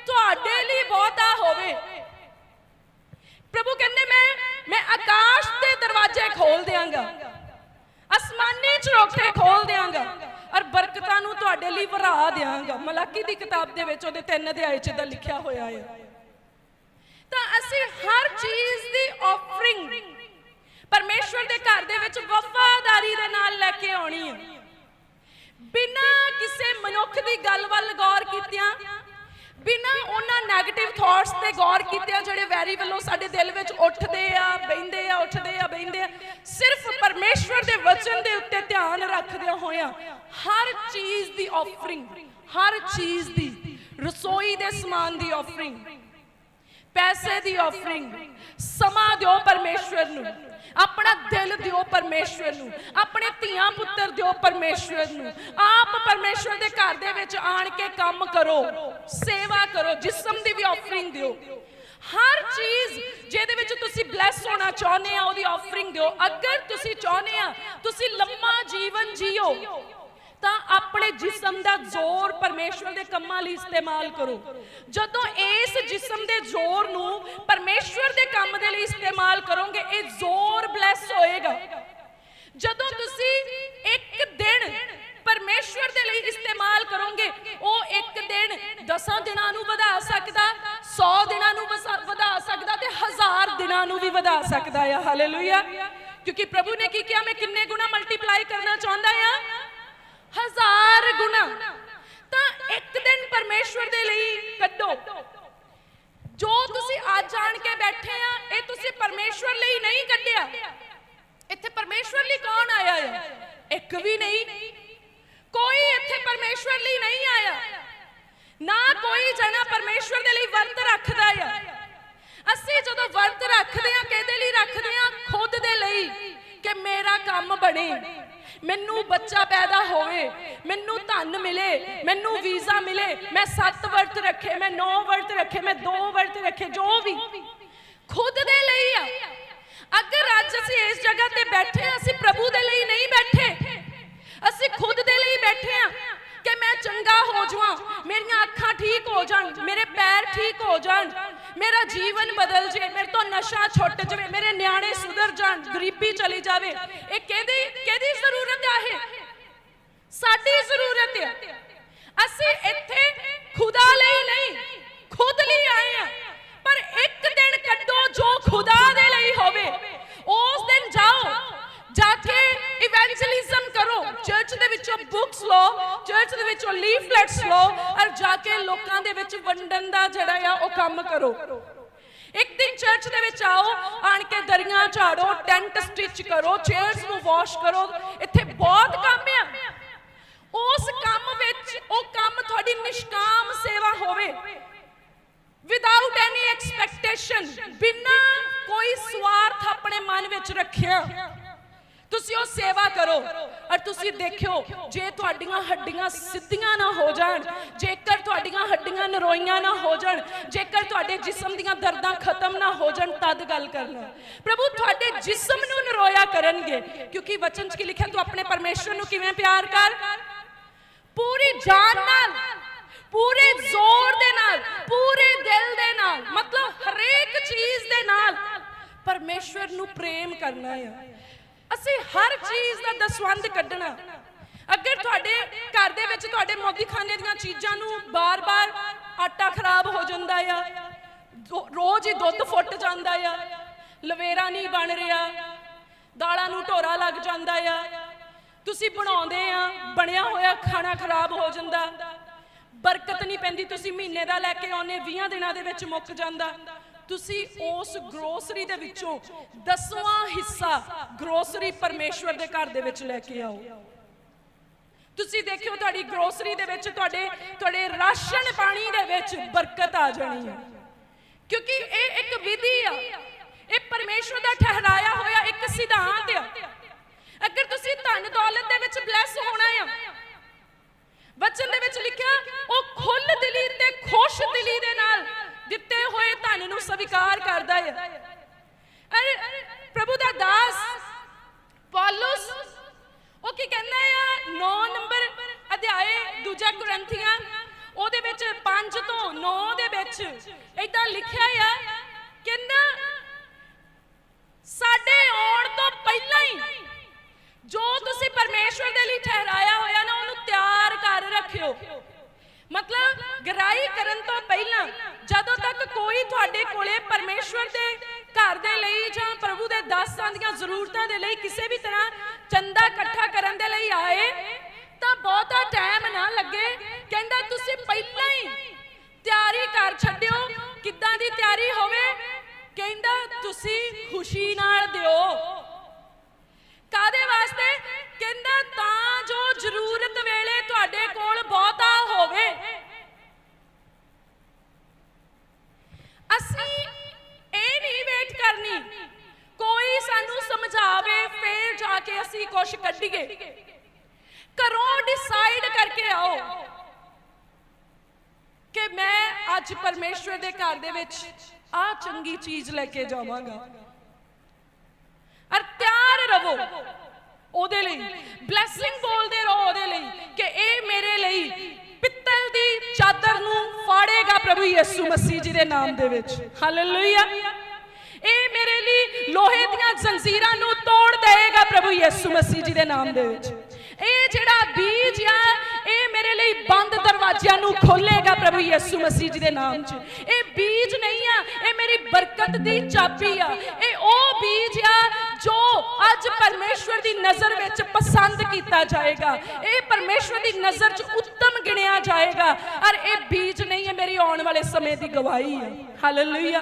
ਤੁਹਾਡੇ ਲਈ ਬਹੁਤਾ ਹੋਵੇ। ਪ੍ਰਭੂ ਕਹਿੰਦੇ ਮੈਂ ਮੈਂ ਆਕਾਸ਼ ਦੇ ਦਰਵਾਜ਼ੇ ਖੋਲ ਦਿਆਂਗਾ। ਅਸਮਾਨੀ ਝਰੋਖੇ ਖੋਲ ਦਿਆਂਗਾ। ਔਰ ਬਰਕਤਾਂ ਨੂੰ ਤੁਹਾਡੇ ਲਈ ਵਰਾ ਦਿਆਂਗਾ। ਮਲਾਕੀ ਦੀ ਕਿਤਾਬ ਦੇ ਵਿੱਚ ਉਹਦੇ ਤਿੰਨ ਅਧਿਆਇ ਚ ਦਾ ਲਿਖਿਆ ਹੋਇਆ ਹੈ ਤਾਂ ਅਸੀਂ ਹਰ ਚੀਜ਼ ਦੀ ਆਫਰਿੰਗ ਪਰਮੇਸ਼ਵਰ ਦੇ ਘਰ ਦੇ ਵਿੱਚ ਵਫਾਦਾਰੀ ਦੇ ਨਾਲ ਲੈ ਕੇ ਆਉਣੀ ਹੈ ਬਿਨਾਂ ਕਿਸੇ ਮਨੁੱਖ ਦੀ ਗੱਲ ਵੱਲ ਗੌਰ ਕੀਤਿਆਂ ਬਿਨਾਂ ਉਹਨਾਂ 네ਗੇਟਿਵ ਥਾਟਸ ਤੇ ਗੌਰ ਕੀਤਿਆਂ ਜਿਹੜੇ ਵੈਰੀ ਵੱਲੋਂ ਸਾਡੇ ਦਿਲ ਵਿੱਚ ਉੱਠਦੇ ਆ ਬੈੰਦੇ ਆ, ਉੱਠਦੇ ਆ ਬੈੰਦੇ ਆ, ਸਿਰਫ ਪਰਮੇਸ਼ਵਰ ਦੇ ਵਚਨ ਦੇ ਉੱਤੇ ਧਿਆਨ ਰੱਖਦਿਆਂ ਹੋਇਆਂ ਹਰ ਚੀਜ਼ ਦੀ ਆਫਰਿੰਗ ਹਰ ਚੀਜ਼ ਦੀ, ਰਸੋਈ ਦੇ ਸਮਾਨ ਦੀ ਆਫਰਿੰਗ ਪੈਸੇ ਦੀ ਆਫਰਿੰਗ ਸਮਾਂ ਦਿਓ ਪਰਮੇਸ਼ਵਰ ਨੂੰ, ਆਪਣਾ ਦਿਲ ਦਿਓ ਪਰਮੇਸ਼ਵਰ ਨੂੰ, ਆਪਣੇ ਧੀਆਂ ਪੁੱਤਰ ਦਿਓ ਪਰਮੇਸ਼ਵਰ ਨੂੰ, ਆਪ ਪਰਮੇਸ਼ਵਰ ਦੇ ਘਰ ਦੇ ਵਿੱਚ ਆਣ ਕੇ ਕੰਮ ਕਰੋ, ਸੇਵਾ ਕਰੋ, ਜਿਸਮ ਦੀ ਵੀ ਆਫਰਿੰਗ ਦਿਓ। ਹਰ ਚੀਜ਼ ਜਿਹਦੇ ਵਿੱਚ ਤੁਸੀਂ ਬਲੈਸ ਹੋਣਾ ਚਾਹੁੰਦੇ ਆ, ਉਹਦੀ ਆਫਰਿੰਗ ਦਿਓ। ਅਗਰ ਤੁਸੀਂ ਚਾਹੁੰਦੇ ਆ, ਤੁਸੀਂ ਲੰਮਾ ਜੀਵਨ ਜੀਓ, ਤਾਂ ਆਪਣੇ ਜਿਸਮ ਦਾ ਜ਼ੋਰ ਪਰਮੇਸ਼ਵਰ ਦੇ ਕੰਮਾਂ ਲਈ ਇਸਤੇਮਾਲ ਕਰੋ। ਜਦੋਂ ਇਸ ਜਿਸਮ ਦੇ ਜ਼ੋਰ ਨੂੰ ਪਰਮੇਸ਼ਵਰ ਦੇ ਕੰਮ ਦੇ ਲਈ ਇਸਤੇਮਾਲ ਕਰੋਗੇ, ਇਹ ਜ਼ੋਰ ਬਲੈਸ ਹੋਏਗਾ। ਜਦੋਂ ਤੁਸੀਂ ਇੱਕ ਦਿਨ ਪਰਮੇਸ਼ਵਰ ਦੇ ਲਈ ਇਸਤੇਮਾਲ ਕਰੋਗੇ, ਉਹ ਇੱਕ ਦਿਨ 10 ਦਿਨਾਂ ਨੂੰ ਵਧਾ ਸਕਦਾ 100 ਦਿਨਾਂ ਨੂੰ ਵਧਾ ਸਕਦਾ ਤੇ ਹਜ਼ਾਰ ਦਿਨਾਂ ਨੂੰ ਵੀ ਵਧਾ ਸਕਦਾ ਆ। ਹਾਲੇਲੂਇਆ ਕਿਉਂਕਿ ਪ੍ਰਭੂ ਨੇ ਕੀ ਕਿਹਾ, ਮੈਂ ਕਿੰਨੇ ਗੁਣਾ ਮਲਟੀਪਲਾਈ ਕਰਨਾ ਚਾਹੁੰਦਾ ਆ? ਹਜ਼ਾਰ ਗੁਣਾ। ਤਾਂ ਇੱਕ ਦਿਨ ਪਰਮੇਸ਼ਵਰ ਦੇ ਲਈ ਕੱਢੋ। ਜੋ ਤੁਸੀਂ ਅੱਜ ਆਣ ਕੇ ਬੈਠੇ ਆ, ਇਹ ਤੁਸੀਂ ਪਰਮੇਸ਼ਵਰ ਲਈ ਨਹੀਂ ਕੱਢਿਆ। ਇੱਥੇ ਪਰਮੇਸ਼ਵਰ ਲਈ ਕੌਣ ਆਇਆ ਹੈ ਇੱਕ ਵੀ ਨਹੀਂ ਕੋਈ ਇੱਥੇ ਪਰਮੇਸ਼ਵਰ ਲਈ ਨਹੀਂ ਆਇਆ ਨਾ ਕੋਈ ਜਣਾ ਪਰਮੇਸ਼ਵਰ ਦੇ ਲਈ ਵਰਤ ਰੱਖਦਾ ਆ। ਅਸੀਂ ਜਦੋਂ ਵਰਤ ਰੱਖਦੇ ਆ ਕਿਹਦੇ ਲਈ ਰੱਖਦੇ ਆ ਖੁਦ ਦੇ ਲਈ ਕਿ ਮੇਰਾ ਕੰਮ ਬਣੇ, ਮੈਨੂੰ ਬੱਚਾ ਪੈਦਾ ਹੋਵੇ, ਮੈਨੂੰ ਧਨ ਮਿਲੇ, ਮੈਨੂੰ ਵੀਜ਼ਾ ਮਿਲੇ, ਮੈਂ ਸੱਤ ਵਰਤ ਰੱਖੇ, ਮੈਂ ਨੌ ਵਰਤ ਰੱਖੇ, ਮੈਂ ਦੋ ਵਰਤ ਰੱਖੇ, ਜੋ ਵੀ। ਖੁਦ ਦੇ ਲਈ ਆ। ਅਗਰ ਅੱਜ ਅਸੀਂ ਇਸ ਜਗ੍ਹਾ ਤੇ ਬੈਠੇ ਅਸੀਂ ਪ੍ਰਭੂ ਦੇ ਲਈ ਨਹੀਂ ਬੈਠੇ। ਅਸੀਂ ਖੁਦ ਦੇ ਲਈ ਬੈਠੇ ਹਾਂ। ਕਿ ਮੈਂ ਚੰਗਾ ਹੋ ਜਾਵਾਂ, ਮੇਰੀਆਂ ਅੱਖਾਂ ਠੀਕ ਹੋ ਜਾਣ, ਮੇਰੇ ਪੈਰ ਠੀਕ ਹੋ ਜਾਣ, ਮੇਰਾ ਜੀਵਨ ਬਦਲ ਜੇ, ਮੇਰੇ ਤੋਂ ਨਸ਼ਾ ਛੁੱਟ ਜਾਵੇ, ਮੇਰੇ ਨਿਆਣੇ ਸੁਧਰ ਜਾਣ, ਗਰੀਬੀ ਚਲੀ ਜਾਵੇ। ਇਹ ਕਿਹਦੀ ਕਿਹਦੀ ਜ਼ਰੂਰਤ ਆ ਇਹ? ਸਾਡੀ ਜ਼ਰੂਰਤ ਹੈ ਅਸੀਂ ਇੱਥੇ ਖੁਦਾ ਲਈ ਨਹੀਂ, ਖੁਦ ਲਈ ਆਏ ਆ। ਪਰ ਇੱਕ ਦਿਨ ਕੱਢੋ ਜੋ ਖੁਦਾ ਦੇ ਲਈ ਹੋਵੇ। ਉਸ ਦਿਨ ਜਾਓ, ਜਾ ਕੇ ਇਵੈਂਜਲਿਜ਼ਮ ਕਰੋ। ਚਰਚ ਦੇ ਵਿੱਚੋਂ ਬੁੱਕਸ ਲਓ ਚਰਚ ਦੇ ਵਿੱਚੋਂ ਲੀਫਲੈਟਸ ਲਓ ਔਰ ਜਾ ਕੇ ਲੋਕਾਂ ਦੇ ਵਿੱਚ ਵੰਡਣ ਦਾ ਜਿਹੜਾ ਆ, ਉਹ ਕੰਮ ਕਰੋ। ਇੱਕ ਦਿਨ ਚਰਚ ਦੇ ਵਿੱਚ ਆਓ, ਆਣ ਕੇ ਦਰੀਆਂ ਝਾੜੋ ਟੈਂਟ ਸਟਿਚ ਕਰੋ ਚੇਅਰਸ ਨੂੰ ਵਾਸ਼ ਕਰੋ। ਇੱਥੇ ਬਹੁਤ ਕੰਮ ਆ। ਉਸ ਕੰਮ ਵਿੱਚ ਉਹ ਕੰਮ ਤੁਹਾਡੀ ਨਿਸ਼ਕਾਮ ਸੇਵਾ ਹੋਵੇ। ਵਿਦਆਊਟ ਐਨੀ ਐਕਸਪੈਕਟੇਸ਼ਨ ਬਿਨਾਂ ਕੋਈ ਸਵਾਰਥ ਆਪਣੇ ਮਨ ਵਿੱਚ ਰੱਖਿਆ। ਤੁਸੀਂ ਉਹ ਸੇਵਾ ਕਰੋ ਔਰ ਤੁਸੀਂ ਦੇਖਿਓ ਜੇ ਤੁਹਾਡੀਆਂ ਹੱਡੀਆਂ ਸਿੱਧੀਆਂ ਨਾ ਹੋ ਜਾਣ ਜੇਕਰ ਤੁਹਾਡੀਆਂ ਹੱਡੀਆਂ ਨਰੋਈਆਂ ਨਾ ਹੋ ਜਾਣ ਜੇਕਰ ਤੁਹਾਡੇ ਜਿਸਮ ਦੀਆਂ ਦਰਦਾਂ ਖਤਮ ਨਾ ਹੋ ਜਾਣ ਤਦ ਗੱਲ ਕਰਨਾ। ਪ੍ਰਭੂ ਤੁਹਾਡੇ ਜਿਸਮ ਨੂੰ ਨਰੋਇਆ ਕਰਨਗੇ ਕਿਉਂਕਿ ਵਚਨ 'ਚ ਕੀ ਲਿਖਿਆ ਤੂੰ ਆਪਣੇ ਪਰਮੇਸ਼ਰ ਨੂੰ ਕਿਵੇਂ ਪਿਆਰ ਕਰ? ਪੂਰੀ ਜਾਨ ਨਾਲ ਪੂਰੇ ਜ਼ੋਰ ਦੇ ਨਾਲ ਪੂਰੇ ਦਿਲ ਦੇ ਨਾਲ ਮਤਲਬ ਹਰੇਕ ਚੀਜ਼ ਦੇ ਨਾਲ ਪਰਮੇਸ਼ਵਰ ਨੂੰ ਪ੍ਰੇਮ ਕਰਨਾ ਹੈ ਅਸੀਂ ਹਰ ਚੀਜ਼ ਦਾ ਦਸਵੰਦ ਕੱਢਣਾ। ਅਗਰ ਤੁਹਾਡੇ ਘਰ ਦੇ ਵਿੱਚ ਤੁਹਾਡੇ ਮੋਦੀ ਖਾਨੇ ਦੀਆਂ ਚੀਜ਼ਾਂ ਨੂੰ ਬਾਰ-ਬਾਰ ਆਟਾ ਖਰਾਬ ਹੋ ਜਾਂਦਾ ਆ ਰੋਜ਼ ਹੀ ਦੁੱਧ ਫੁੱਟ ਜਾਂਦਾ ਆ, ਲਵੇਰਾ ਨਹੀਂ ਬਣ ਰਿਹਾ, ਦਾਲਾਂ ਨੂੰ ਢੋਰਾ ਲੱਗ ਜਾਂਦਾ ਆ, ਤੁਸੀਂ ਬਣਾਉਂਦੇ ਆ, ਬਣਿਆ ਹੋਇਆ ਖਾਣਾ ਖਰਾਬ ਹੋ ਜਾਂਦਾ, ਬਰਕਤ ਨਹੀਂ ਪੈਂਦੀ, ਤੁਸੀਂ ਮਹੀਨੇ ਦਾ ਲੈ ਕੇ ਆਉਨੇ 20 ਦਿਨਾਂ ਦੇ ਵਿੱਚ ਮੁੱਕ ਜਾਂਦਾ। ਤੁਸੀਂ ਉਸ ਗਰੋਸਰੀ ਦੇ ਵਿੱਚੋਂ ਦਸਵਾਂ ਹਿੱਸਾ ਗਰੋਸਰੀ ਪਰਮੇਸ਼ਵਰ ਦੇ ਘਰ ਦੇ ਵਿੱਚ ਲੈ ਕੇ ਆਓ। ਤੁਸੀਂ ਦੇਖਿਓ ਤੁਹਾਡੀ ਗਰੋਸਰੀ ਦੇ ਵਿੱਚ ਤੁਹਾਡੇ ਤੁਹਾਡੇ ਰਾਸ਼ਨ ਪਾਣੀ ਦੇ ਵਿੱਚ ਬਰਕਤ ਆ ਜਾਣੀ ਹੈ। ਕਿਉਂਕਿ ਇਹ ਇੱਕ ਵਿਧੀ ਆ। ਇਹ ਪਰਮੇਸ਼ਵਰ ਦਾ ਠਹਿਰਾਇਆ ਹੋਇਆ ਇੱਕ ਸਿਧਾਂਤ ਆ। ਅਗਰ ਤੁਸੀਂ ਧਨ ਦੌਲਤ ਦੇ ਵਿੱਚ ਬਲੈਸ ਹੋਣਾ ਆ, ਵਚਨ ਦੇ ਵਿੱਚ ਲਿਖਿਆ, ਉਹ ਖੁੱਲ ਦਿਲੀ ਤੇ ਖੁਸ਼ ਦਿਲੀ ਦੇ ਨਾਲ ਦਿੱਤੇ ਹੋਏ ਧਨ ਨੂੰ ਸਵੀਕਾਰ ਕਰਦਾ ਹੈ। ਅਰੇ, ਪ੍ਰਭੂ ਦਾ ਦਾਸ ਪੌਲਸ, ਉਹ ਕੀ ਕਹਿੰਦਾ ਆ 9 ਨੰਬਰ ਅਧਿਆਏ, ਦੂਜਾ ਕੁਰੰਥੀਆਂ, ਉਹਦੇ ਵਿੱਚ 5 ਤੋਂ 9 ਦੇ ਵਿੱਚ ਇਦਾਂ ਲਿਖਿਆ ਆ ਕਹਿੰਦਾ ਸਾਡੇ ਆਉਣ ਤੋਂ ਪਹਿਲਾਂ ਹੀ ਜੋ ਤੁਸੀਂ ਪਰਮੇਸ਼ਵਰ ਦੇ ਲਈ ਠਹਿਰਾਇਆ ਹੋਇਆ ਨਾ, ਉਹਨੂੰ ਤਿਆਰ ਕਰ ਰੱਖਿਓ। ਮਤਲਬ ਗਰਾਈ ਕਰਨ ਤੋਂ ਪਹਿਲਾਂ, ਜਦੋਂ ਤੱਕ ਕੋਈ ਤੁਹਾਡੇ ਕੋਲੇ ਪਰਮੇਸ਼ਵਰ ਦੇ ਘਰ ਦੇ ਲਈ ਜਾਂ ਪ੍ਰਭੂ ਦੇ ਦਾਸਾਂ ਦੀਆਂ ਜ਼ਰੂਰਤਾਂ ਦੇ ਲਈ ਕਿਸੇ ਵੀ ਤਰ੍ਹਾਂ ਚੰਦਾ ਇਕੱਠਾ ਕਰਨ ਦੇ ਲਈ ਆਏ, ਤਾਂ ਬਹੁਤਾ ਟਾਈਮ ਨਾ ਲੱਗੇ। ਕਹਿੰਦਾ, ਤੁਸੀਂ ਪਹਿਲਾਂ ਹੀ ਤਿਆਰੀ ਕਰ ਛੱਡਿਓ। ਕਿੱਦਾਂ ਦੀ ਤਿਆਰੀ ਹੋਵੇ? ਕਹਿੰਦਾ, ਤੁਸੀਂ ਖੁਸ਼ੀ ਨਾਲ ਦਿਓ। ਕਾਦੇ ਵਾਸਤੇ? ਕਹਿੰਦਾ, ਤਾਂ ਜੋ ਜ਼ਰੂਰਤ ਵੇਲੇ ਤੁਹਾਡੇ ਕੋਲ ਬਹੁਤਾ ਹੋਵੇ ਅਸੀਂ ਇਹ ਨਹੀਂ ਵੇਟ ਕਰਨੀ। ਕੋਈ ਸਾਨੂੰ ਸਮਝਾਵੇ, ਫੇਰ ਜਾ ਕੇ ਅਸੀਂ ਕੁਝ ਕੱਢੀਏ। ਘਰੋਂ ਡਿਸਾਈਡ ਕਰਕੇ ਆਓ ਕਿ ਮੈਂ ਅੱਜ ਪਰਮੇਸ਼ਵਰ ਦੇ ਘਰ ਦੇ ਵਿੱਚ ਆ ਚੰਗੀ ਚੀਜ਼ ਲੈ ਕੇ ਜਾਵਾਂਗਾ। ਔਰ ਤਿਆਰ ਰਵੋ ਉਹਦੇ ਲਈ। ਬਲੇਸਿੰਗ ਯਿਸੂ ਮਸੀਹ ਜੀ ਦੇ ਨਾਮ ਦੇ ਵਿੱਚ। ਹਾਲੇਲੂਇਆ ਇਹ ਮੇਰੇ ਲਈ ਲੋਹੇ ਦੀਆਂ ਜ਼ੰਜੀਰਾਂ ਨੂੰ ਤੋੜ ਦੇਗਾ ਪ੍ਰਭੂ ਯਿਸੂ ਮਸੀਹ ਜੀ ਦੇ ਨਾਮ ਦੇ ਵਿੱਚ। ਇਹ ਜਿਹੜਾ ਬੀਜ ਆ, ਇਹ ਮੇਰੇ ਲਈ ਬੰਦ ਦਰਵਾਜ਼ਿਆਂ ਨੂੰ ਖੋਲੇਗਾ ਪ੍ਰਭੂ ਯਿਸੂ ਮਸੀਹ ਜੀ ਦੇ ਨਾਮ 'ਚ। ਇਹ ਬੀਜ ਨਹੀਂ ਆ, ਇਹ ਮੇਰੀ ਬਰਕਤ ਦੀ ਚਾਬੀ ਆ। ਇਹ ਉਹ ਬੀਜ ਆ ਜੋ ਅੱਜ ਪਰਮੇਸ਼ਵਰ ਦੀ ਨਜ਼ਰ ਵਿੱਚ ਪਸੰਦ ਕੀਤਾ ਜਾਏਗਾ। ਇਹ ਪਰਮੇਸ਼ਵਰ ਦੀ ਨਜ਼ਰ 'ਚ ਉੱਤਮ ਗਿਣਿਆ ਜਾਏਗਾ। ਔਰ ਇਹ ਬੀਜ ਨਹੀਂ ਹੈ, ਮੇਰੀ ਆਉਣ ਵਾਲੇ ਸਮੇਂ ਦੀ ਗਵਾਹੀ ਹੈ। ਹਾਲੇਲੂਇਆ